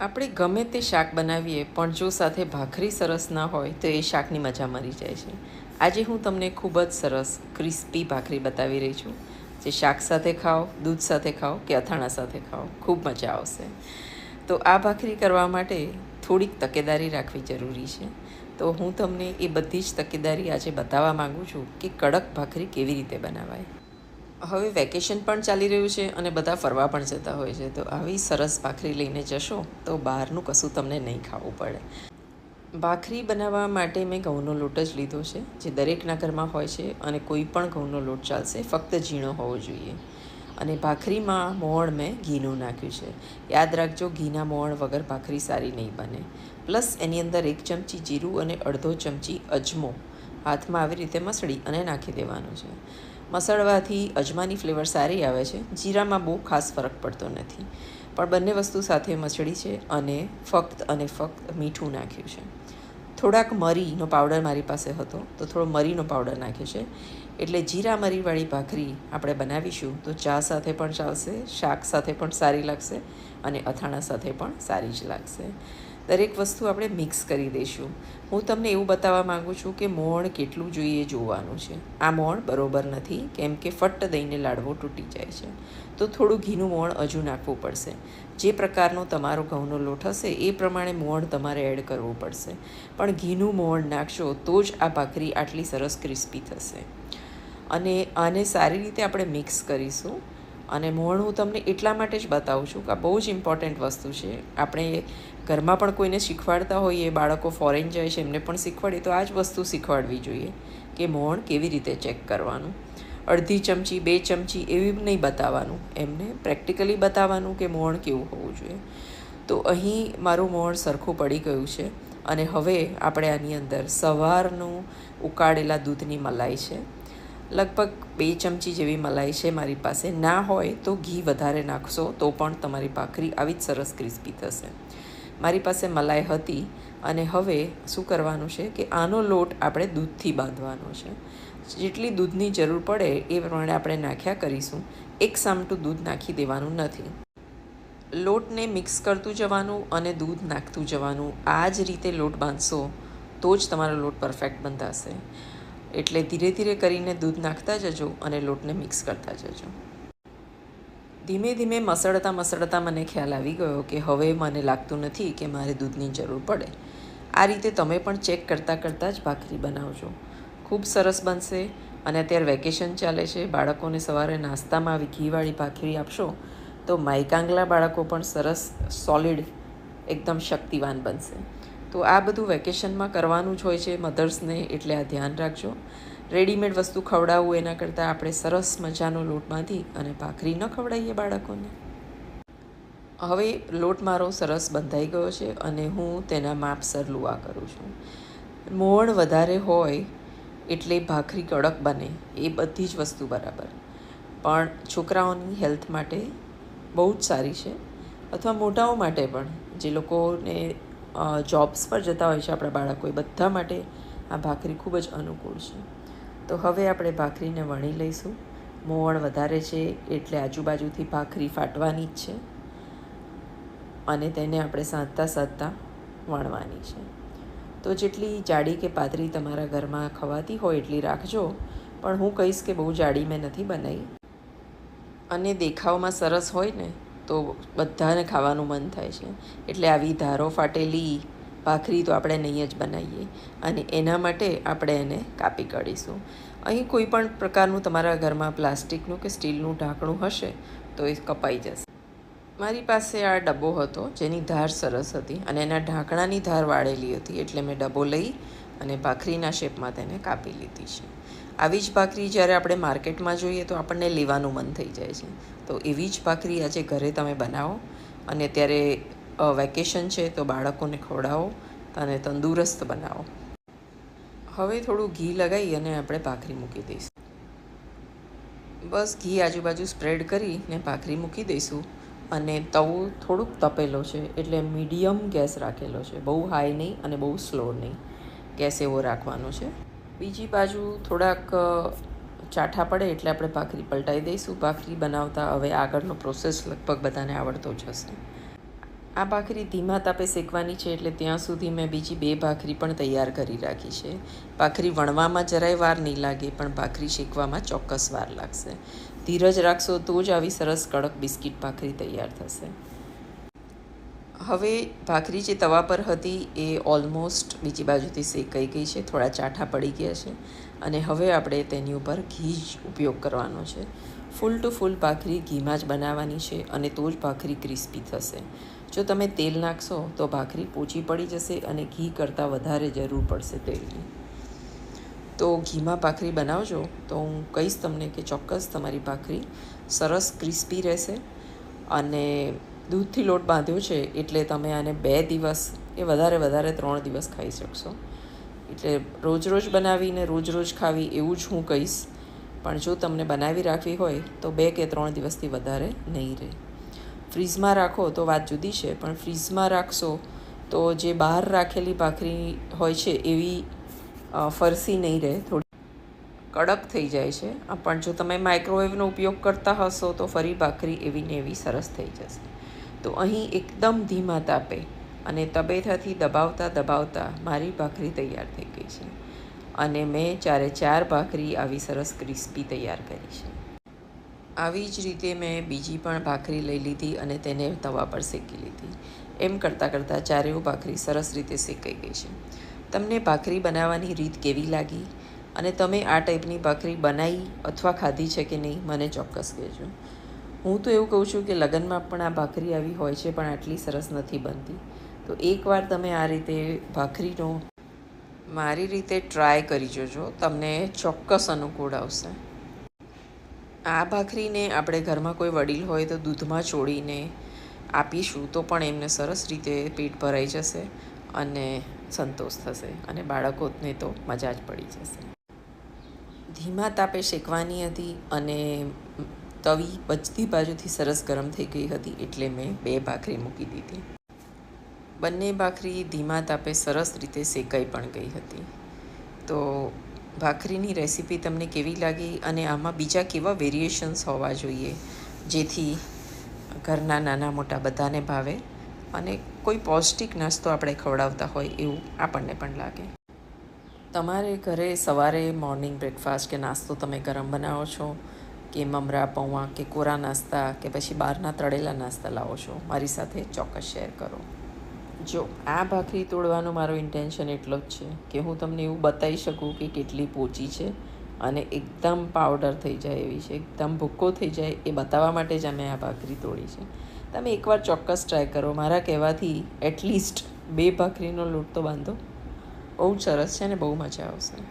આપણે ગમે તે શાક બનાવીએ, પણ જો સાથે ભાખરી સરસ ના હોય, તો એ શાકની મજા મરી જાય છે. આજે હું તમને ખૂબ જ સરસ, ક્રિસ્પી ભાખરી બતાવી રહી છું. જે શાક સાથે ખાઓ, દૂધ સાથે ખાઓ કે અથાણા સાથે ખાઓ, ખૂબ મજા આવશે. તો આ ભાખરી કરવા માટે થોડીક તકેદારી રાખવી જરૂરી છે. તો હું તમને એ બધી જ તકેદારી આજે બતાવવા માગું છું કે કડક ભાખરી કેવી રીતે બનાવાય. હવે વેકેશન પણ ચાલી રહ્યું છે અને બધા ફરવા પણ જતા હોય છે. તો આવી સરસ ભાખરી લઈને જશો તો બહારનું કશું તમને નહીં ખાવું પડે. ભાખરી બનાવવા માટે મેં ઘઉંનો લોટ જ લીધો છે, જે દરેકના ઘરમાં હોય છે અને કોઈ પણ ઘઉંનો લોટ ચાલશે, ફક્ત ઝીણો હોવો જોઈએ. અને ભાખરીમાં મોણ મેં ઘીનું નાખ્યું છે. યાદ રાખજો, ઘીના મોણ વગર ભાખરી સારી નહીં બને. પ્લસ એની અંદર એક ચમચી જીરું અને અડધો ચમચી અજમો હાથમાં આવી રીતે મસળી અને નાખી દેવાનું છે. મસળવાથી અજમાની ફ્લેવર સારી આવે છે. જીરામાં બહુ ખાસ ફરક પડતો નથી. પણ બંને વસ્તુ સાથે મચડી છે અને ફક્ત અને ફક્ત મીઠું નાખ્યું છે. થોડાક મરીનો પાવડર મારી પાસે હતો, તો થોડો મરીનો પાવડર નાખ્યો છે. એટલે જીરા મરીવાળી ભાખરી આપણે બનાવીશું, તો ચા સાથે પણ ચાલશે, શાક સાથે પણ સારી લાગશે અને અથાણા સાથે પણ સારી જ લાગશે. દરેક વસ્તુ આપણે મિક્સ કરી દઈશું. હું તમને એવું બતાવવા માગું છું કે મોણ કેટલું જોઈએ જોવાનું છે. આ મોણ બરોબર નથી, કેમ કે ફટ્ટ દઈને લાડવો તૂટી જાય છે. તો થોડું ઘીનું મોણ હજુ નાખવું પડશે. જે પ્રકારનો તમારો ઘઉંનો લોટ હશે, એ પ્રમાણે મોણ તમારે એડ કરવું પડશે. પણ ઘીનું મોણ નાખશો તો જ આ ભાખરી આટલી સરસ ક્રિસ્પી થશે. અને આને સારી રીતે આપણે મિક્સ કરીશું. અને મોણ હું તમને એટલા માટે જ બતાવું છું કે આ બહુ જ ઇમ્પોર્ટન્ટ વસ્તુ છે. આપણે ઘરમાં પણ કોઈને શીખવાડતા હોઈએ બાળકો ફોરેન જાય છે, એમને પણ શીખવાડીએ, તો આ જ વસ્તુ શીખવાડવી જોઈએ કે મોણ કેવી રીતે ચેક કરવાનું. અડધી ચમચી, બે ચમચી એવી નહીં બતાવવાનું, એમને પ્રેક્ટિકલી બતાવવાનું કે મોણ કેવું હોવું જોઈએ. તો અહીં મારું મોણ સરખું પડી ગયું છે અને હવે આપણે આની અંદર સવારનું ઉકાળેલા દૂધની મલાઈ છે. લગભગ બે ચમચી જેવી મલાઈ છે મારી પાસે. ના હોય તો ઘી વધારે નાખશો તો પણ તમારી ભાખરી આવી જ સરસ ક્રિસ્પી થશે. મારી પાસે મલાઈ હતી અને હવે શું કરવાનું છે કે આનો લોટ આપણે દૂધથી બાંધવાનો છે. જેટલી દૂધની જરૂર પડે એ પ્રમાણે આપણે નાખ્યા કરીશું. એક સામટું દૂધ નાખી દેવાનું નથી. લોટને મિક્સ કરતું જવાનું અને દૂધ નાખતું જવાનું. આ જ રીતે લોટ બાંધશો તો જ તમારો લોટ પરફેક્ટ બંધાશે. એટલે ધીરે ધીરે કરીને દૂધ નાખતા જજો અને લોટને મિક્સ કરતા જજો. ધીમે ધીમે મસળતા મસળતા મને ખ્યાલ આવી ગયો કે હવે મને લાગતું નથી કે મારે દૂધની જરૂર પડે. આ રીતે તમે પણ ચેક કરતાં કરતાં જ ભાખરી બનાવજો. ખૂબ સરસ બનશે અને અત્યારે વેકેશન ચાલે છે, બાળકોને સવારે નાસ્તામાં આવી ઘીવાળી ભાખરી આપશો તો માયકાંગલા બાળકો પણ સરસ સોલિડ એકદમ શક્તિવાન બનશે. તો આ બધું વેકેશનમાં કરવાનું જ હોય છે મધર્સને એટલે આ ધ્યાન રાખજો. રેડીમેડ વસ્તુ ખવડાવવું એના કરતાં આપણે સરસ મજાનો લોટ બાંધી અને ભાખરી ન ખવડાવીએ બાળકોને. હવે લોટ મારો સરસ બંધાઈ ગયો છે અને હું તેના માપસર લુવા કરું છું. મોણ વધારે હોય એટલે ભાખરી કડક બને, એ બધી જ વસ્તુ બરાબર. પણ છોકરાઓની હેલ્થ માટે બહુ જ સારી છે, અથવા મોટાઓ માટે પણ. જે લોકોને જોબ્સ પર જતા હોય છે આપણા બાળકો એ બધા માટે આ ભાખરી ખૂબ જ અનુકૂળ છે. તો હવે આપણે ભાખરીને વણી લઈશું. મોવણ વધારે છે એટલે આજુબાજુથી ભાખરી ફાટવાની જ છે. અને તેને આપણે સાંધતા સાધતા વણવાની છે. તો જેટલી જાડી કે પાતળી તમારા ઘરમાં ખવાતી હોય એટલી રાખજો. પણ હું કહીશ કે બહુ જાડી મેં નથી બનાવી. અને દેખાવમાં સરસ હોય ને તો બધાને ખાવાનું મન થાય છે. એટલે આવી ધારો ફાટેલી ભાખરી તો આપણે નહીં જ બનાવીએ અને એના માટે આપણે એને કાપી કાઢીશું. અહીં કોઈ પણ પ્રકારનું તમારા ઘરમાં પ્લાસ્ટિકનું કે સ્ટીલનું ઢાંકણું હશે તો એ કપાઈ જશે. મારી પાસે આ ડબ્બો હતો, જેની ધાર સરસ હતી અને એના ઢાંકણાની ધાર વાળેલી હતી એટલે મેં ડબ્બો લઈ અને ભાખરીના શેપમાં તેને કાપી લીધી છે. આવી જ ભાખરી જ્યારે આપણે માર્કેટમાં જોઈએ તો આપણને લેવાનું મન થઈ જાય છે. તો એવી જ ભાખરી આજે ઘરે તમે બનાવો અને અત્યારે વેકેશન છે તો બાળકોને ખવડાવો અને તંદુરસ્ત બનાવો. હવે થોડું ઘી લગાવી અને આપણે ભાખરી મૂકી દઈશું. બસ ઘી આજુબાજુ સ્પ્રેડ કરીને ભાખરી મૂકી દઈશું. અને તવો થોડુંક તપેલો છે, એટલે મીડિયમ ગેસ રાખેલો છે. બહુ હાઈ નહીં અને બહુ સ્લો નહીં. ગેસ એવો રાખવાનો છે. બીજી બાજુ થોડાક ચાઠા પડે એટલે આપણે ભાખરી પલટાઈ દઈશું. ભાખરી બનાવતા હવે આગળનો પ્રોસેસ લગભગ બધાને આવડતો જ હશે. આ ભાખરી ધીમા તાપે શેકવાની છે એટલે ત્યાં સુધી મેં બીજી બે ભાખરી પણ તૈયાર કરી રાખી છે. ભાખરી વણવામાં જરાય વાર નહીં લાગે, પણ ભાખરી શેકવામાં ચોક્કસ વાર લાગશે. ધીરજ રાખશો તો જ આવી સરસ કડક બિસ્કિટ ભાખરી તૈયાર થશે. હવે ભાખરી જે તવા પર હતી એ ઓલમોસ્ટ બીજી બાજુથી શેકાઈ ગઈ છે, થોડા ચાઠા પડી ગયા છે અને હવે આપણે તેની ઉપર ઘી જ ઉપયોગ કરવાનો છે. ફૂલ ટુ ફૂલ ભાખરી ઘીમાં જ બનાવવાની છે અને તો જ ભાખરી ક્રિસ્પી થશે. જો તમે તેલ નાખશો તો ભાખરી પોચી પડી જશે અને ઘી કરતાં વધારે જરૂર પડશે તેલની. તો ઘીમાં ભાખરી બનાવજો તો હું કહીશ તમને કે ચોક્કસ તમારી ભાખરી સરસ ક્રિસ્પી રહેશે અને દૂધથી લોટ બાંધ્યો છે એટલે તમે આને બે દિવસ કે વધારે વધારે ત્રણ દિવસ ખાઈ શકશો. એટલે રોજ રોજ બનાવીને રોજ રોજ ખાવી એવું જ હું કહીશ. પણ જો તમને બનાવી રાખવી હોય તો બે કે ત્રણ દિવસથી વધારે નહીં રહે. ફ્રીઝમાં રાખો તો વાત જુદી છે, પણ ફ્રીઝમાં રાખશો તો જે બહાર રાખેલી ભાખરી હોય છે એવી ફરસી નહીં રહે, થોડી કડક થઈ જાય છે. પણ જો તમે માઇક્રોવેવનો ઉપયોગ કરતા હશો તો ફરી ભાખરી એવી ને એવી સરસ થઈ જશે. તો અહીં એકદમ ધીમા તાપે અને તબેથાથી દબાવતા દબાવતા મારી ભાખરી તૈયાર થઈ ગઈ છે. અને મેં ચારે ચાર ભાખરી આવી સરસ ક્રિસ્પી તૈયાર કરી છે. આવી જ રીતે મેં બીજી પણ ભાખરી લઈ લીધી અને તેને તવા પર શેકી લીધી. એમ કરતાં કરતાં ચારેય ભાખરી સરસ રીતે શેકાઈ ગઈ છે. તમને ભાખરી બનાવવાની રીત કેવી લાગી? અને તમે આ ટાઈપની ભાખરી બનાવી અથવા ખાધી છે કે નહીં, મને ચોક્કસ કહેજો. હું તો એવું કહું છું કે લગ્નમાં પણ આ ભાખરી આવી હોય છે, પણ આટલી સરસ નથી બનતી. તો એકવાર તમે આ રીતે ભાખરીનો મારી રીતે ટ્રાય કરી જોજો. તમને ચોક્કસ અનુકૂળ આવશે. આ ભાખરીને આપણે ઘરમાં કોઈ વડીલ હોય તો દૂધમાં ચોળીને આપીશું તો પણ એમને સરસ રીતે પેટ ભરાઈ જશે અને સંતોષ થશે અને બાળકોને તો મજા જ પડી જશે. ધીમા તાપે શેકવાની હતી અને તવી બચતી બાજુથી સરસ ગરમ થઈ ગઈ હતી એટલે મેં બે ભાખરી મૂકી દીધી. બંને ભાખરી ધીમા તાપે સરસ રીતે શેકાઈ પણ ગઈ હતી. તો ભાખરીની રેસીપી તમને કેવી લાગી અને આમાં બીજા કેવા વેરિએશન્સ હોવા જોઈએ, જેથી ઘરના નાના મોટા બધાને ભાવે અને કોઈ પૌષ્ટિક નાસ્તો આપણે ખવડાવતા હોય એવું આપણને પણ લાગે. તમારે ઘરે સવારે મોર્નિંગ બ્રેકફાસ્ટ કે નાસ્તો તમે ગરમ બનાવો છો, કે મમરા પૌવા કે કોરા નાસ્તા, કે પછી બહારના તળેલા નાસ્તા લાવો છો, મારી સાથે ચોક્કસ શેર કરો. જો આ ભાખરી તોડવાનો મારો ઇન્ટેન્શન એટલો જ છે કે હું તમને એવું બતાવી શકું કે કેટલી પોચી છે અને એકદમ પાવડર થઈ જાય એવી છે, એકદમ ભૂક્કો થઈ જાય એ બતાવવા માટે જ અમે આ ભાખરી તોડી છે. તમે એકવાર ચોક્કસ ટ્રાય કરો. મારા કહેવાથી એટલીસ્ટ બે ભાખરીનો લોટ તો બાંધો. બહુ સરસ છે અને બહુ મજા આવશે.